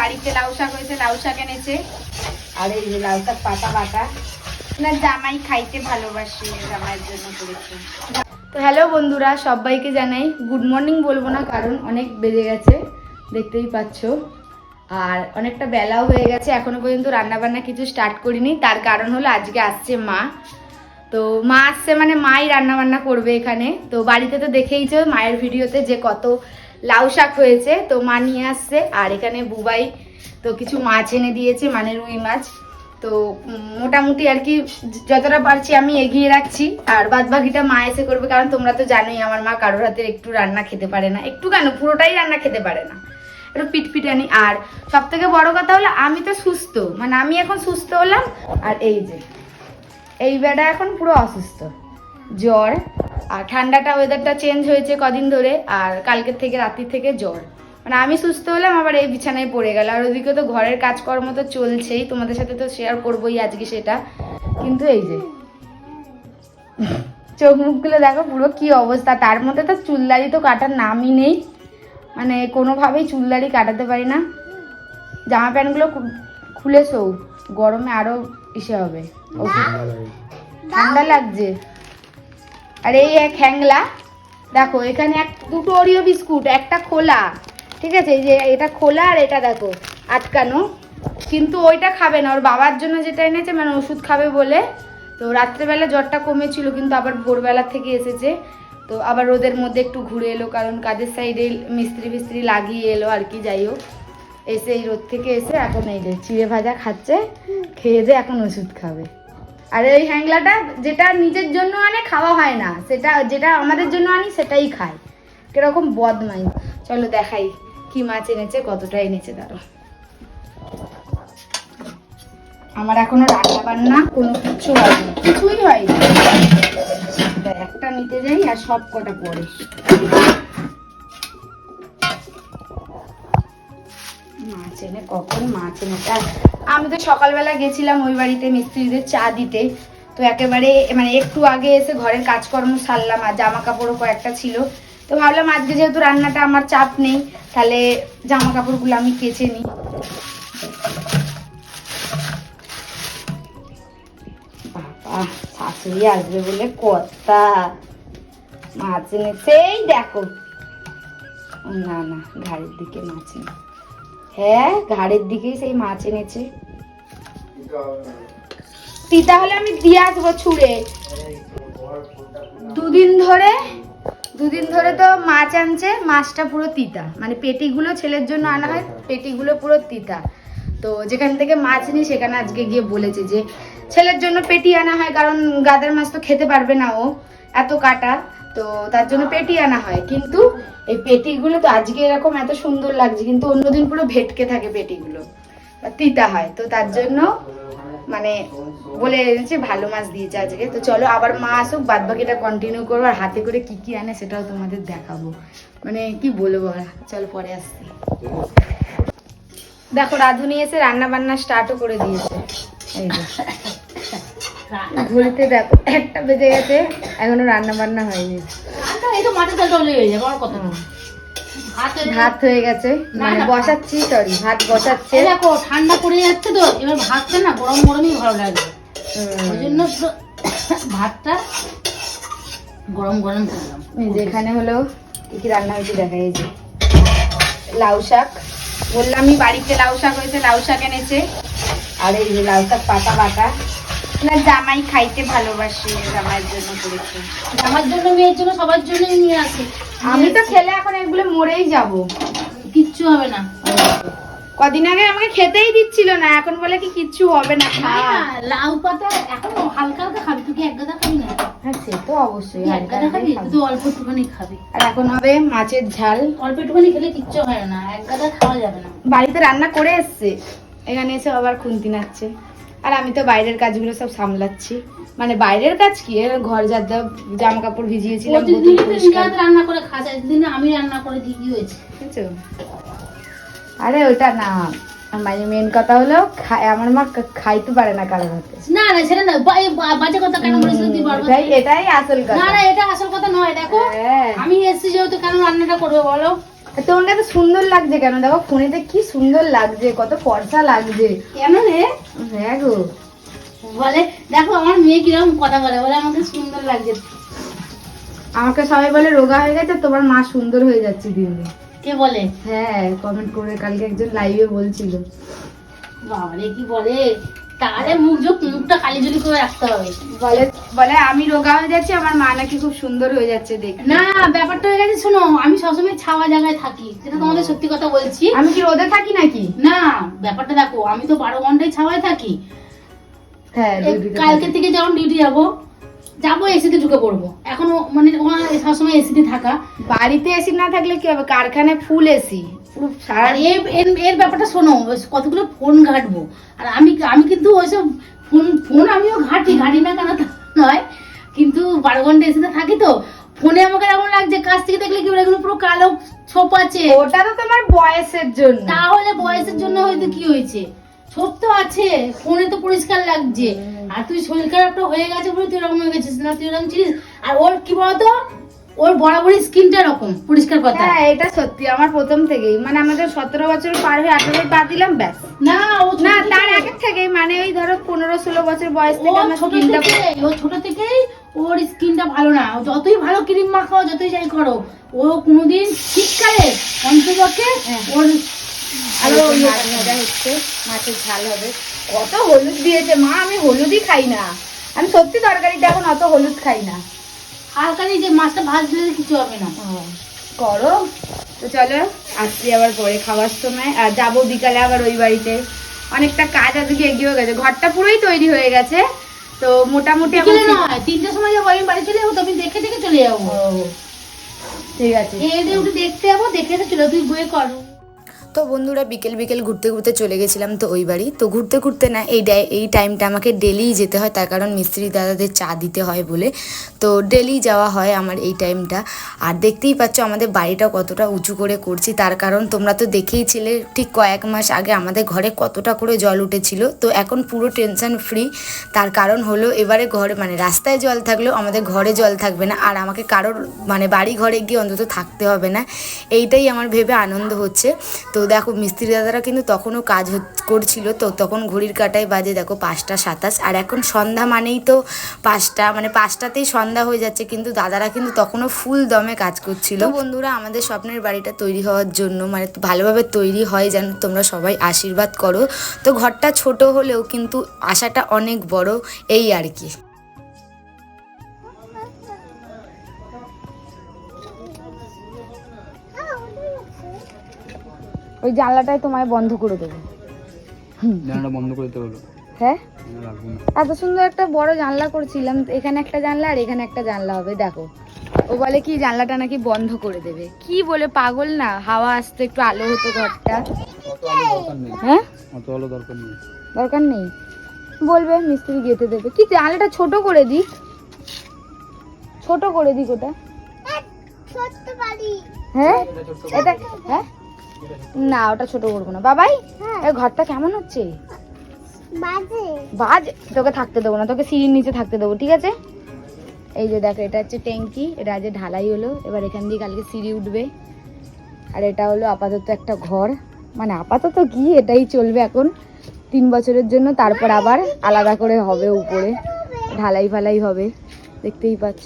বাড়িতে লাউ শাক হয়েছে, লাউ শাক এনেছে। আর এই যে লাউ শাক পাতা বাটা না, জামাই খাইতে ভালোবাসি, জামাইয়ের জন্য করেছে। তো হ্যালো বন্ধুরা, সবাইকে জানাই গুড মর্নিং বলব না, কারণ অনেক বেজে গেছে, দেখতেই পাচ্ছ। আর অনেকটা বেলাও হয়ে গেছে, এখনও পর্যন্ত রান্না বান্না কিছু স্টার্ট করিনি। তার কারণ হলো আজকে আসছে মা। তো মা আসছে মানে মাই রান্না বান্না করবে এখানে। তো বাড়িতে তো দেখেইছো, মায়ের ভিডিওতে যে কত লাউ শাক হয়েছে, তো মা নিয়ে আসছে। আর এখানে বুবাই তো কিছু মাছ এনে দিয়েছে মানে রুই মাছ। তো মোটামুটি আর কি যতটা পারছি আমি এগিয়ে রাখছি। আর বাদ বাকিটা মা এসে করবে, কারণ তোমরা তো জানোই আমার মা কারোর হাতের একটু রান্না খেতে পারে না। একটু কেন? পুরোটাই রান্না খেতে পারে না। একটু পিটপিটানি। আর সব থেকে বড় কথা হলো, আমি তো সুস্থ। মানে আমি এখন সুস্থ হলাম। আর এই যে, এই বেড়া এখন পুরো অসুস্থ। জ্বর আর ঠান্ডাটা ওয়েদারটা চেঞ্জ হয়েছে কদিন ধরে আর কালকের থেকে রাত্রি থেকে জ্বর। মানে আমি সুস্থ হলাম আবার এই বিছানায় পড়ে গেল। আর ওদিকে তো ঘরের কাজকর্ম তো চলছেই তোমাদের সাথে তো শেয়ার করবোই আজকে সেটা। কিন্তু এই যে চোখ মুখগুলো দেখো পুরো কি অবস্থা। তার মধ্যে তো চুলদারি তো কাটার নামই নেই। মানে কোনোভাবেই চুলদারি কাটাতে পারি না। জামা প্যান্টগুলো খুলে শোও গরমে আরও ইসে হবে। ঠান্ডা লাগছে। আর এই এক হ্যাংলা, দেখো, এখানে এক, দুটো ওরিও বিস্কুট, একটা খোলা, ঠিক আছে? এই যে এটা খোলা আর এটা দেখো, আটকানো। কিন্তু ওইটা খাবে না, ওর বাবার জন্য যেটা এনেছে মানে ওষুধ খাবে বলে। তো রাত্রেবেলা জ্বরটা কমেছিল, কিন্তু আবার ভোরবেলা থেকে এসেছে। তো আবার রোদের মধ্যে একটু ঘুরে এলো, কারণ কাজের সাইডে মিস্ত্রি ফিস্ত্রি লাগিয়ে এলো আর কি, যাই হোক। এসে এই রোদ থেকে এসে এখন এই যে চিড়ে ভাজা খাচ্ছে, খেয়ে দিয়ে এখন ওষুধ খাবে। আর ওই হ্যাংলাটা যেটা নিজের জন্য আনে, খাওয়া হয় না। সেটা যেটা আমাদের জন্য আনি, সেটাই খায়। কীরকম বদমাই চলো দেখাই কি মাছ এনেছে, কতটা এনেছে তারও আমার এখনও রান্না বান্না কোনো কিছু হয়নি। কিছুই হয়নি। একটা নিতে যাই আর সব কটা পড়ে মাছ এনে, কখন মাছ এনেছে আমি তো সকালবেলা গেছিলাম ওই বাড়িতে মিস্ত্রিদের চা দিতে। তো একেবারে মানে একটু আগে এসে ঘরের কাজকর্ম সারলাম আর জামা কাপড়ও কয়েকটা ছিল। তো ভাবলাম আজকে যেহেতু রান্নাটা আমার চাপ নেই, তাহলে জামা কাপড়গুলো আমি কেচে নিই। শাশুড়ি আসবে বলে কথা মাছ এনেছে, এই দেখো। না না ঘাড়ের দিকে মাছ নেই। হ্যাঁ ঘাড়ের দিকেই সেই মাছ এনেছে। তিতা হলে আমি দিয়ে আসব ছুঁড়ে দুদিন ধরে দুদিন ধরে তো মাছ আনছে মাছটা পুরো তিতা। মানে পেটিগুলো ছেলের জন্য আনা হয় পেটিগুলো পুরো তিতা। তো যেখান থেকে মাছ নিই সেখানে আজকে গিয়ে বলেছে যে ছেলের জন্য পেটি আনা হয় কারণ গাদার মাছ তো খেতে পারবে না ও। এত কাটা। তো তার জন্য পেটি আনা হয়। কিন্তু এই পেটিগুলো তো আজকে এরকম এত সুন্দর লাগছে, কিন্তু অন্যদিন পুরো ভেটকে থাকে পেটিগুলো তিতা হয়। তো তার জন্য মানে বলে এনেছে, ভালো মাছ দিয়েছে আজকে। তো চলো আবার মা আসুক বাদ বাকিটা কন্টিনিউ করব আর হাতে করে কি কি আনে সেটাও তোমাদের দেখাবো। মানে কি বলব চলো পরে আসছি। দেখো, রাধুনি এসে রান্না বান্না স্টার্টও করে দিয়েছে। এই ঘুরতে দেখো একটা বেজে গেছে এখনও রান্না বান্না হয়নি ভাত ভাত হয়ে গেছে মানে বসাচ্ছি সরি ভাত বসাচ্ছে। দেখো ঠান্ডা পড়ে যাচ্ছে তো এবার ভাতটা না গরম গরমই ভালো হুম। ওই জন্য ভাতটা গরম গরম করলাম এই যে এখানে হলো কি কি রান্না হয়েছে দেখা এই যে। লাউ শাক বললামই বাড়িতে লাউ শাক হয়েছে লাউ শাক এনেছে। আর এই যে লাউ শাক পাতা বাটা না জামাই খাইতে ভালোবাসে জামাইয়ের জন্য করেছে। আমার জন্য মেয়ের জন্য সবার জন্যই নিয়ে আসি। আমি তো খেলে এখন এগুলো মরেই যাব। কিচ্ছু হবে না। কদিন আগে আমাকে খেতেই দিচ্ছিল না এখন বলে কি কিচ্ছু হবে না খা লাউ পাতা এখন হালকা হালকা খাবি তুই এক গাদা খাবি না? হ্যাঁ সে তো অবশ্যই এক গাদা খাবি তুই। অল্প একটুখানি খাবি। আর এখন হবে মাছের ঝাল। অল্প একটুখানি খেলে কিচ্ছু হয় না এক গাদা খাওয়া যাবে না। বাড়িতে রান্না করে এসছে এখানে এসে আবার খুন্তি নাচ্ছে আর আমি তো বাইরের কাজগুলো সব সামলাচ্ছি। মানে বাইরের কাজ কি? ঘর যা জামা কাপড় ভিজিয়েছিলাম রান্না করে একদিন আমি রান্না করে কি হয়েছে? আরে ওটা না মানে মেন কথা হলো আমার মা খাইতে পারে না কারোর হাতে। না না সেটা না বাজে কথা কেন বলেছিল তুই বারবার এটাই আসল কথা। না এটা আসল কথা নয় দেখো হ্যাঁ। আমি এসেছি যেহেতু কেন রান্নাটা করবে বলো? তোমাকে এত সুন্দর লাগছে কেন? দেখো ফোনেতে কি সুন্দর লাগছে কত ফর্সা লাগছে। কেন রে হ্যাঁ গো। বলে দেখো আমার মেয়ে কীরকম কথা বলে বলে আমাকে সুন্দর লাগছে। আমাকে সবাই বলে রোগা হয়ে গেছে তোমার মা সুন্দর হয়ে যাচ্ছে দিন। দিন কে বলে? হ্যাঁ কমেন্ট করে কালকে একজন লাইভে বলছিল। বাবারে কি বলে? তাহলে মুখ যোগ মুখটা কালি জলি করে রাখতে হবে। বলে বলে আমি রোগা হয়ে যাচ্ছি আমার মা নাকি খুব সুন্দর হয়ে যাচ্ছে দেখে না ব্যাপারটা হয়ে গেছে শোনো আমি সবসময় ছাওয়া জায়গায় থাকি। সেটা তোমাদের সত্যি কথা বলছি। আমি কি রোদে থাকি নাকি? না ব্যাপারটা দেখো আমি তো বারো ঘন্টায় ছাওয়ায় থাকি। হ্যাঁ কালকে থেকে। যখন ডিউটি যাব যাব এসিতে ঢুকে পড়ব। এখনও মানে সবসময় এসিতে থাকা। বাড়িতে এসি না থাকলে কি হবে? কারখানায় ফুল এসি এর এর- ব্যাপারটা শোনো কতগুলো ফোন ঘাটবো। আর আমি আমি কিন্তু ওইসব ফোন ফোন আমিও ঘাটি ঘাটি না কেন নয়। কিন্তু বারো ঘণ্টা এসিতে থাকি তো ফোনে আমাকে এমন লাগছে কাছ থেকে দেখলে কি বলে এগুলো পুরো কালো ছোপ আছে। ওটা তো তোমার বয়সের জন্য। তাহলে বয়সের জন্য হয়তো কি হয়েছে? তো আছে ফোনে তো পরিষ্কার লাগছে। আর তুই শরীর খারাপটা হয়ে গেছে বলে তুই এরকম হয়ে গেছিস না? তুই এরকম ছিলিস? আর ওর কি বলতো? ওর বরাবরই স্কিনটা এরকম পরিষ্কার কথা। হ্যাঁ এটা সত্যি আমার প্রথম থেকেই। মানে আমাদের সতেরো বছর পার হয়ে আঠারো পা দিলাম ব্যাস। না ও না তার আগের থেকে মানে ওই ধরো পনেরো ষোলো বছর বয়স থেকে আমার ছোট স্কিনটা থেকেই ও ছোট থেকেই ওর স্কিনটা ভালো না। যতই ভালো ক্রিম মাখাও যতই যাই করো ও কোনোদিন শীতকালে অন্তপক্ষে হ্যাঁ। ওর আরও মাছ ভাজা হচ্ছে মাছের ঝাল হবে। কত হলুদ দিয়েছে মা আমি হলুদই খাই না। আমি সত্যি তরকারিতে এখন অত হলুদ খাই না। যে মাছটা ভাজ দিলে কিছু হবে না। করো তো চলো আসছি আবার পরে খাওয়ার সময়। আর যাব বিকালে আবার ওই বাড়িতে। অনেকটা কাজ আজকে এগিয়ে গেছে। ঘরটা পুরোই তৈরি হয়ে গেছে। তো মোটামুটি তিনটের সময় যাব আমি বাড়ি চলে যাব তুমি দেখে দেখে চলে যাব। ঠিক আছে। দেখতে যাব দেখে চলে তুই বয়ে করো তো বন্ধুরা বিকেল বিকেল ঘুরতে ঘুরতে চলে গেছিলাম তো ওই বাড়ি। তো ঘুরতে ঘুরতে না এই এই টাইমটা আমাকে ডেলিই যেতে হয়, তার কারণ মিস্ত্রি দাদাদের চা দিতে হয় বলে। তো ডেলি যাওয়া হয় আমার এই টাইমটা আর দেখতেই পাচ্ছ আমাদের বাড়িটা কতটা উঁচু করে করছি, তার কারণ তোমরা তো দেখেইছিলে ঠিক কয়েক মাস আগে আমাদের ঘরে কতটা করে জল উঠেছিল। তো এখন পুরো টেনশন ফ্রি তার কারণ হলো এবারে ঘরে মানে রাস্তায় জল থাকলেও আমাদের ঘরে জল থাকবে না। আর আমাকে কারোর মানে বাড়ি ঘরে গিয়ে অন্তত থাকতে হবে না। এইটাই আমার ভেবে আনন্দ হচ্ছে। তো দেখো, মিস্ত্রি দাদারা কিন্তু তখনও কাজ করছিল তো, তখন ঘড়ির কাটায় বাজে দেখো পাঁচটা সাতাশ, আর এখন সন্ধ্যা মানেই তো পাঁচটা মানে পাঁচটাতেই সন্ধ্যা হয়ে যাচ্ছে, কিন্তু দাদারা কিন্তু তখনও ফুল দমে কাজ করছিল। বন্ধুরা, আমাদের স্বপ্নের বাড়িটা তৈরি হওয়ার জন্য মানে ভালোভাবে তৈরি হয় যেন তোমরা সবাই আশীর্বাদ করো। তো ঘরটা ছোট হলেও কিন্তু আশাটা অনেক বড়, এই আর কি। ওই জানলাটাই তোমায় বন্ধ করে দেবো। জানাটা বন্ধ করে দিতে হলো হ্যাঁ? এত সুন্দর একটা বড় জানলা করছিলাম এখানে একটা জানলা আর এখানে একটা জানলা হবে দেখো। ও বলে কি জানলাটা নাকি বন্ধ করে দেবে। কি বলে পাগল না? হাওয়া আসতো একটু আলো হতো ঘরটা। দরকার নেই। হ্যাঁ? দরকার নেই। বলবে মিস্ত্রি গেতে দেবে। কি জানলাটা ছোট করে দিক ছোট করে দিক ওটা হ্যাঁ? এটা হ্যাঁ? না ওটা ছোট করব না। বাবাই এই ঘরটা কেমন হচ্ছে? বাজ। তোকে থাকতে দেবো না তোকে সিঁড়ির নিচে থাকতে দেবো ঠিক আছে? এই যে দেখো এটা হচ্ছে ট্যাঙ্কি এটা আজ ঢালাই হলো এবার এখান দিয়ে কালকে সিঁড়ি উঠবে। আর এটা হলো আপাতত একটা ঘর। মানে আপাতত কি এটাই চলবে এখন। তিন বছরের জন্য তারপর আবার আলাদা করে হবে উপরে। ঢালাই ফালাই হবে দেখতেই পাচ্ছ।